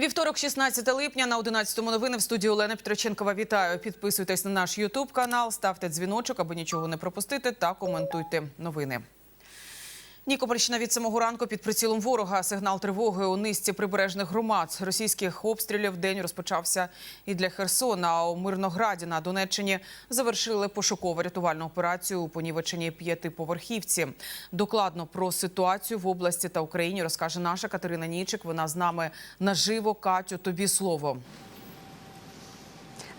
Вівторок, 16 липня на 11 новини в студії Олена Петроченкова. Вітаю. Підписуйтесь на наш Ютуб канал, ставте дзвіночок, аби нічого не пропустити, та коментуйте новини. Нікопольщина від самого ранку під прицілом ворога. Сигнал тривоги у низці прибережних громад. Російських обстрілів день розпочався і для Херсона. А у Мирнограді на Донеччині завершили пошукову рятувальну операцію у понівеченні п'ятиповерхівці. Докладно про ситуацію в області та Україні розкаже наша Катерина Нічик. Вона з нами наживо. Катю, тобі слово.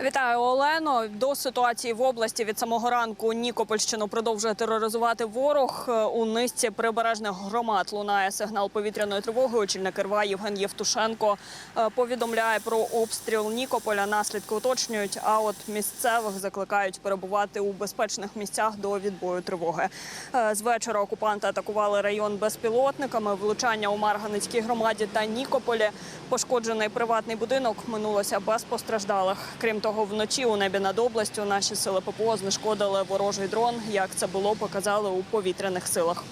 Вітаю, Олено. До ситуації в області від самого ранку Нікопольщину продовжує тероризувати ворог. У низці прибережних громад лунає сигнал повітряної тривоги. Очільник РВА Євген Євтушенко е, повідомляє про обстріл Нікополя. Наслідки уточнюють. А от місцевих закликають перебувати у безпечних місцях до відбою тривоги. Е, З вечора окупанти атакували район безпілотниками. Влучання у Марганицькій громаді та Нікополі. Пошкоджений приватний будинок минулося без постраждалих. Крім того, вночі у небі над областю наші сили ППО знешкодили ворожий дрон. Як це було, показали у повітряних силах.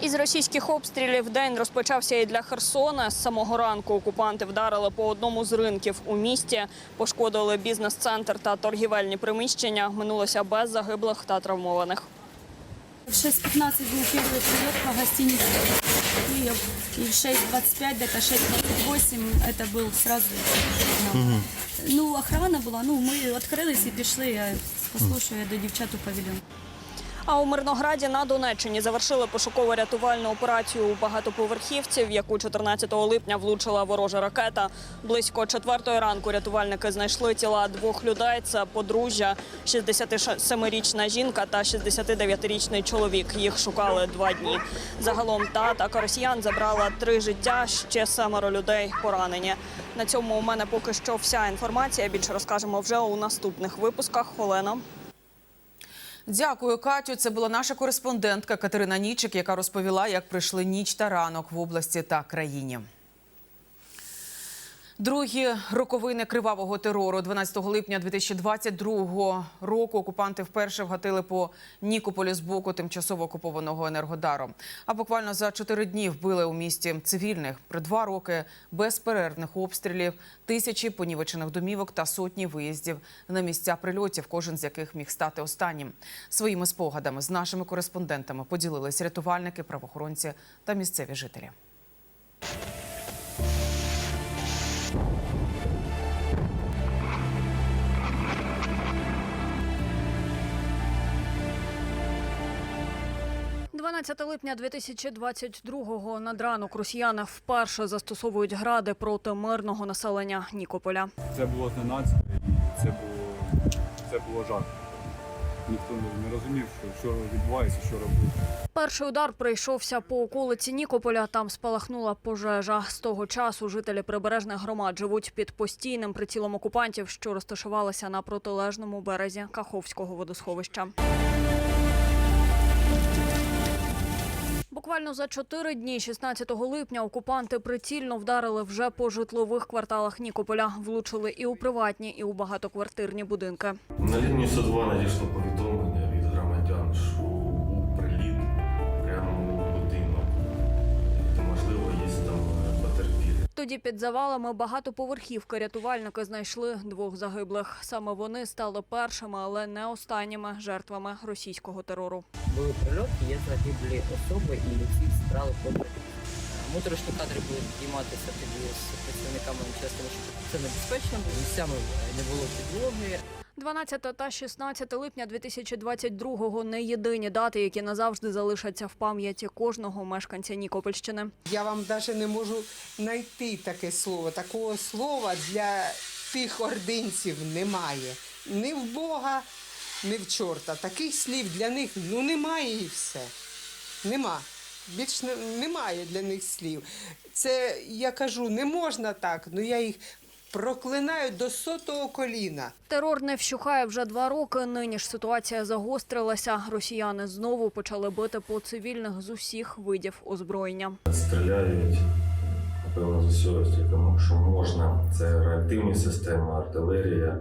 Із російських обстрілів день розпочався і для Херсона. З самого ранку окупанти вдарили по одному з ринків у місті, пошкодили бізнес-центр та торгівельні приміщення. Минулося без загиблих та травмованих. В 6.15 был первый прилет по гостинице. И, и в 6.25, где-то 6.28 это был сразу. сигнал. Ну, охрана була, ну, ми відкрились і пішли, я послушаю, я до дівчат у павільйон. А у Мирнограді на Донеччині завершили пошуково-рятувальну операцію у багатоповерхівці, в яку 14 липня влучила ворожа ракета. Близько четвертої ранку рятувальники знайшли тіла двох людей. Це подружжя, 67-річна жінка та 69-річний чоловік. Їх шукали два дні. Загалом та атака росіян забрала три життя. Ще семеро людей поранені. На цьому у мене поки що вся інформація. Більше розкажемо вже у наступних випусках. Олена. Дякую, Катю. Це була наша кореспондентка Катерина Нічик, яка розповіла, як пройшли ніч та ранок в області та країні. Другі роковини кривавого терору 12 липня 2022 року окупанти вперше вгатили по Нікополі з боку тимчасово окупованого енергодару. А буквально за чотири дні вбили у місті цивільних при два роки безперервних обстрілів, тисячі понівечених домівок та сотні виїздів на місця прильотів, кожен з яких міг стати останнім. Своїми спогадами з нашими кореспондентами поділились рятувальники, правоохоронці та місцеві жителі. – 12 липня 2022-го над ранок росіяни вперше застосовують гради проти мирного населення Нікополя. Це було зненацька і це було, це було жах. Ніхто не- розумів, що, що відбувається, що робити. Перший удар прийшовся по околиці Нікополя. Там спалахнула пожежа. З того часу жителі прибережних громад живуть під постійним прицілом окупантів, що розташувалися на протилежному березі Каховського водосховища. Буквально за чотири дні, 16 липня, окупанти прицільно вдарили вже по житлових кварталах Нікополя. Влучили і у приватні, і у багатоквартирні будинки. На лінію 102 надійшло повідомлення Тоді під завалами багатоповерхівки рятувальники знайшли двох загиблих. Саме вони стали першими, але не останніми жертвами російського терору. були прильотки, є загиблі особи і всі страли фото. Моторошні кадри будуть зніматися тоді з працівниками МЧС, тому що це небезпечно, бо місцями не було підлоги. 12 та 16 липня 2022-го – не єдині дати, які назавжди залишаться в пам'яті кожного мешканця Нікопольщини. Я вам навіть не можу знайти таке слово. Такого слова для тих ординців немає. Ні в Бога, ні в чорта. Таких слів для них ну немає і все. Нема. Більш немає для них слів. Це я кажу, не можна так, ну я їх проклинаю до сотого коліна. Терор не вщухає вже два роки. Нині ж ситуація загострилася. Росіяни знову почали бити по цивільних з усіх видів озброєння. Стріляють, напевно, з усього, тільки що можна. Це реактивні системи, артилерія,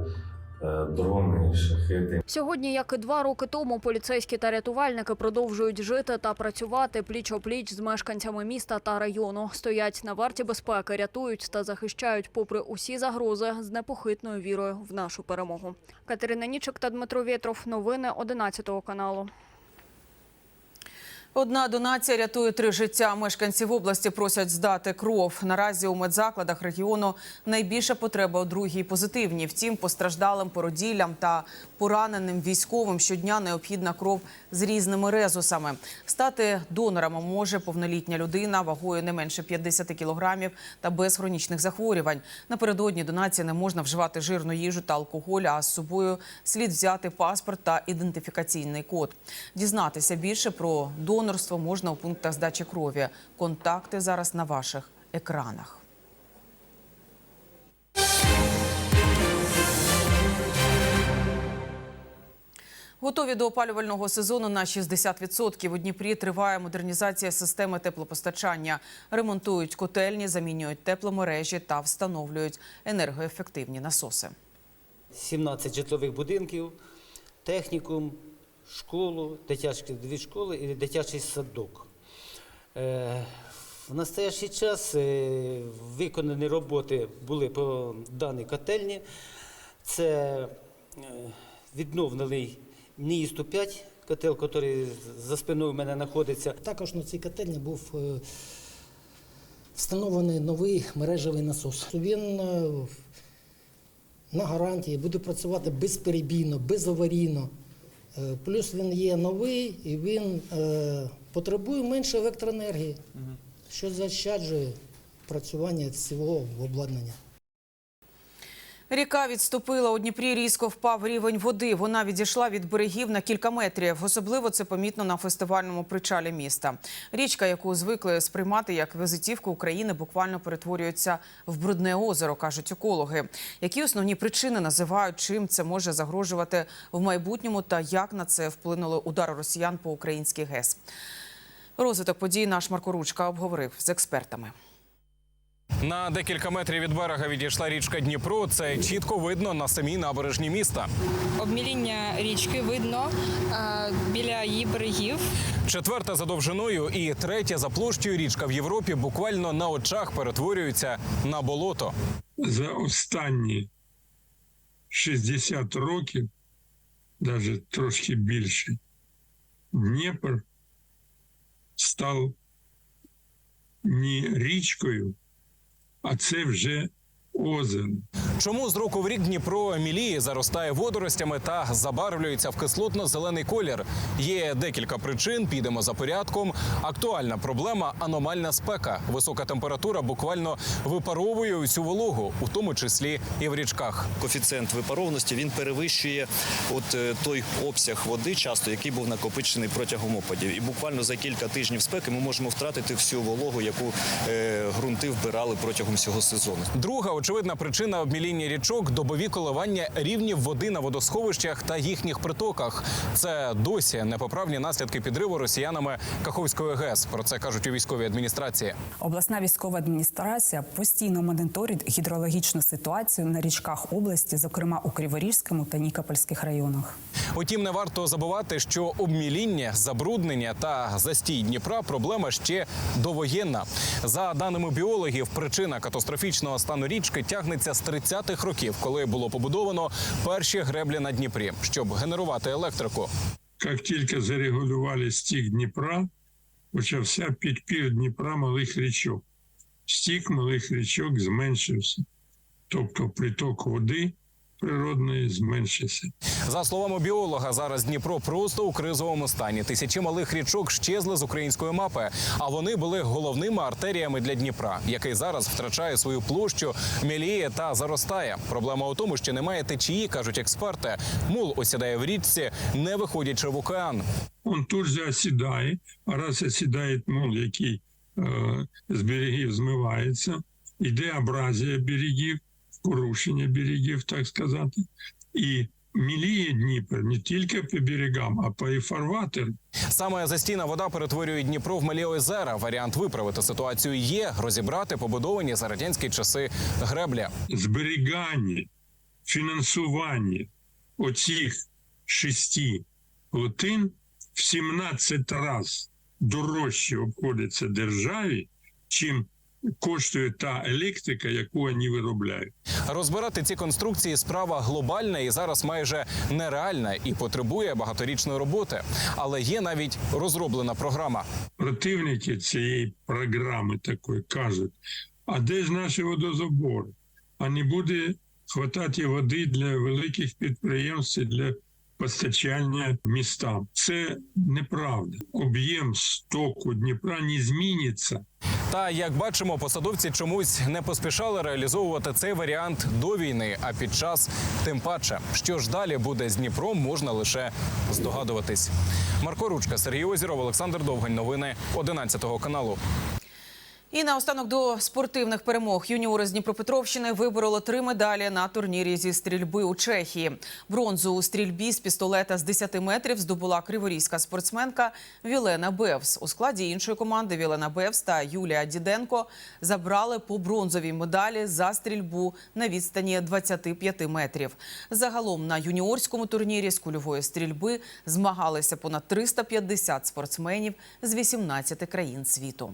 дрони, шахети Сьогодні, як і два роки тому, поліцейські та рятувальники продовжують жити та працювати пліч-опліч з мешканцями міста та району. Стоять на варті безпеки, рятують та захищають, попри усі загрози, з непохитною вірою в нашу перемогу. Катерина Нічик та Дмитро Вєтров. Новини 11 каналу. Одна донація рятує три життя. Мешканців області просять здати кров. Наразі у медзакладах регіону найбільша потреба у другій позитивній. Втім, постраждалим породіллям та пораненим військовим щодня необхідна кров з різними резусами. Стати донорами може повнолітня людина вагою не менше 50 кілограмів та без хронічних захворювань. Напередодні донації не можна вживати жирну їжу та алкоголь, а з собою слід взяти паспорт та ідентифікаційний код. Дізнатися більше про донорство можна у пунктах здачі крові. Контакти зараз на ваших екранах. Готові до опалювального сезону на 60%. У Дніпрі триває модернізація системи теплопостачання. Ремонтують котельні, замінюють тепломережі та встановлюють енергоефективні насоси. 17 житлових будинків, технікум, школу, дитячі дві школи і дитячий садок. Е, В настоящий час е, виконані роботи були по даній котельні. Це е, відновлений НІІ 105 котел, який за спиною в мене знаходиться. Також на цій котельні був встановлений новий мережевий насос. Він на гарантії буде працювати безперебійно, безаварійно. Е, Плюс він є новий і він е, потребує менше електроенергії, що заощаджує працювання цього обладнання. Ріка відступила у Дніпрі. Різко впав рівень води. Вона відійшла від берегів на кілька метрів. Особливо це помітно на фестивальному причалі міста. Річка, яку звикли сприймати як візитівку України, буквально перетворюється в брудне озеро, кажуть екологи. Які основні причини називають, чим це може загрожувати в майбутньому, та як на це вплинули удари росіян по українській ГЕС. Розвиток подій наш Марко Ручка обговорив з експертами. На декілька метрів від берега відійшла річка Дніпро. Це чітко видно на самій набережні міста. Обміління річки видно е, біля її берегів. Четверта за довжиною і третя за площею річка в Європі буквально на очах перетворюється на болото. за останні 60 років, навіть трошки більше, Дніпр став не річкою, а це вже озеро. Чому з року в рік Дніпро міліє, заростає водоростями та забарвлюється в кислотно-зелений колір? Є декілька причин. Підемо за порядком. Актуальна проблема аномальна спека. Висока температура буквально випаровує усю вологу, у тому числі і в річках. коефіцієнт випаровності він перевищує от е, той обсяг води, часто який був накопичений протягом опадів. І буквально за кілька тижнів спеки ми можемо втратити всю вологу, яку е, ґрунти вбирали протягом цього сезону. Друга очевидна причина обміління річок добові коливання рівнів води на водосховищах та їхніх притоках. Це досі непоправні наслідки підриву росіянами Каховської ГЕС. Про це кажуть у військовій адміністрації. Обласна військова адміністрація постійно моніторить гідрологічну ситуацію на річках області, зокрема у Криворізькому та Нікопольських районах. Утім, не варто забувати, що обміління, забруднення та застій Дніпра проблема ще довоєнна. За даними біологів, причина катастрофічного стану річки тягнеться з 30-х років, коли було побудовано перші греблі на Дніпрі, щоб генерувати електрику. Як тільки зарегулювали стік Дніпра, почався підпір Дніпра малих річок. Стік малих річок зменшився. Тобто приток води природної зменшився. За словами біолога, зараз Дніпро просто у кризовому стані. Тисячі малих річок щезли з української мапи, а вони були головними артеріями для Дніпра, який зараз втрачає свою площу, міліє та заростає. Проблема у тому, що немає течії, кажуть експерти. Мул осідає в річці, не виходячи в океан. Он тут же осідає, а раз осідає мул, який е, з берегів змивається, йде абразія берегів, порушення берегів, так сказати, і міліє Дніпр не тільки по берегам, а по і фарватеру. Саме застійна вода перетворює Дніпро в малі озера. Варіант виправити ситуацію є розібрати побудовані за радянські часи греблі. Зберігання, фінансування оцих шести плотин в 17 разів дорожче обходиться державі, чим коштує та електрика, яку вони виробляють. Розбирати ці конструкції справа глобальна і зараз майже нереальна і потребує багаторічної роботи. Але є навіть розроблена програма. Противники цієї програми такої кажуть: а де ж наші водозабори? А не буде хватати води для великих підприємств для постачання містам. Це неправда. Об'єм стоку Дніпра не зміниться. Та як бачимо, посадовці чомусь не поспішали реалізовувати цей варіант до війни. А під час тим паче, що ж далі буде з Дніпром, можна лише здогадуватись. Марко Ручка, Сергій Озіров, Олександр Довгань. Новини 11 каналу. І наостанок до спортивних перемог юніори з Дніпропетровщини вибороли три медалі на турнірі зі стрільби у Чехії. Бронзу у стрільбі з пістолета з 10 метрів здобула криворізька спортсменка Вілена Бевс. У складі іншої команди Вілена Бевс та Юлія Діденко забрали по бронзовій медалі за стрільбу на відстані 25 метрів. Загалом на юніорському турнірі з кульової стрільби змагалися понад 350 спортсменів з 18 країн світу.